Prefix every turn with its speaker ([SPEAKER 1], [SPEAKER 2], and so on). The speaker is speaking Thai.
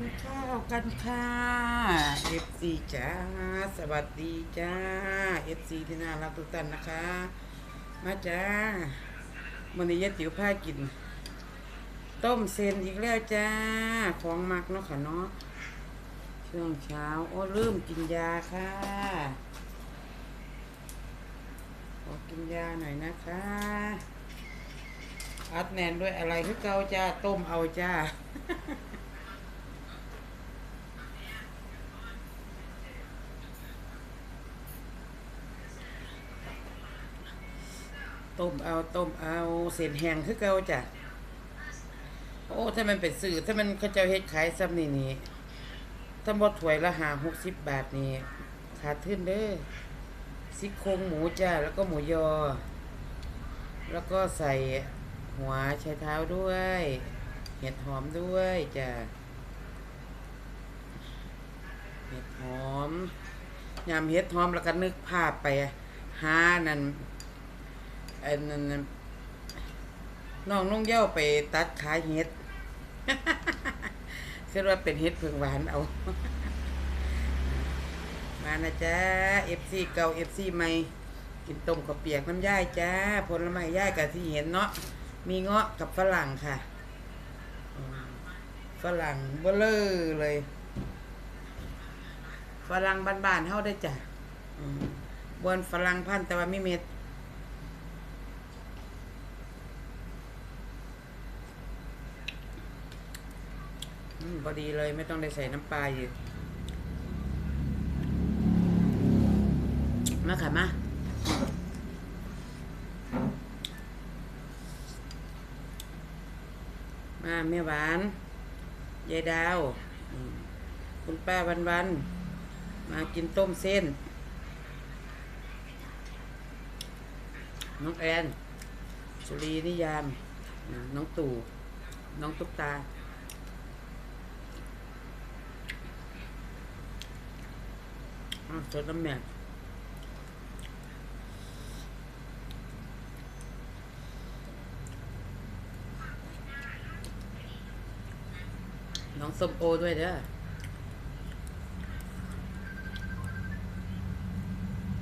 [SPEAKER 1] นข้าวกันค่ะเอฟซีจ้า สวัสดีจ้าเอฟซีที่น่ารักทุกท่านนะคะ มาจ้ามันนี้ยายติ๋วพากิน ต้มเซนอีกแล้วจ้า ของมักเนาะค่ะเนาะช่วงเช้า โอ้ลืมกินยาค่ะ ขอกินยาหน่อยนะคะ อัดแน่นด้วยอะไรคือเกาจ้า ต้มเอาจ้า ต้มเอาต้มเอาเส้นแห้งคือเก่าจ้ะโอ้ถ้ามันเป็นสื่อถ้ามันเขาจ้าเฮ็ดขายซ้ำนี่นี่ถ้าบ่ถวยละหาหกสิบบาทนี่ขาดทุนเด้อซี่โครงหมูจ้าแล้วก็หมูยอ แล้วก็ใส่หัวไชเท้าด้วย เห็ดหอมด้วยจ้ะเห็ดหอมยำเห็ดหอมแล้วก็นึกภาพไปหานั่น ไอ้นั่นน้องนุ่งเย้าไปตัดขาเห็ดคิดว่าเป็นเห็ดเผืองหวานเอา มานะจ๊ะ FC เก่า FC ใหม่ กินต้มข้าเปียกน้ำย่ายจ้าผลไม้ย่ายกับที่เห็นเนาะมีเงาะกับฝรั่งค่ะ ฝรั่งเบลอเลย ฝรั่งบ้านๆเฮาได้จ้ะบวนฝรั่งพันแต่ว่าไม่เม็ด พอดีเลยไม่ต้องได้ใส่น้ำปลาอีกมาค่ะมามาแม่หวานยายดาว คุณป้าวันวัน มากินต้มเส้น น้องแอน สุรีนิยาม น้องตู่ น้องตุ๊กตา อะสดน้ำแม่น้องส้มโอด้วยเด้อ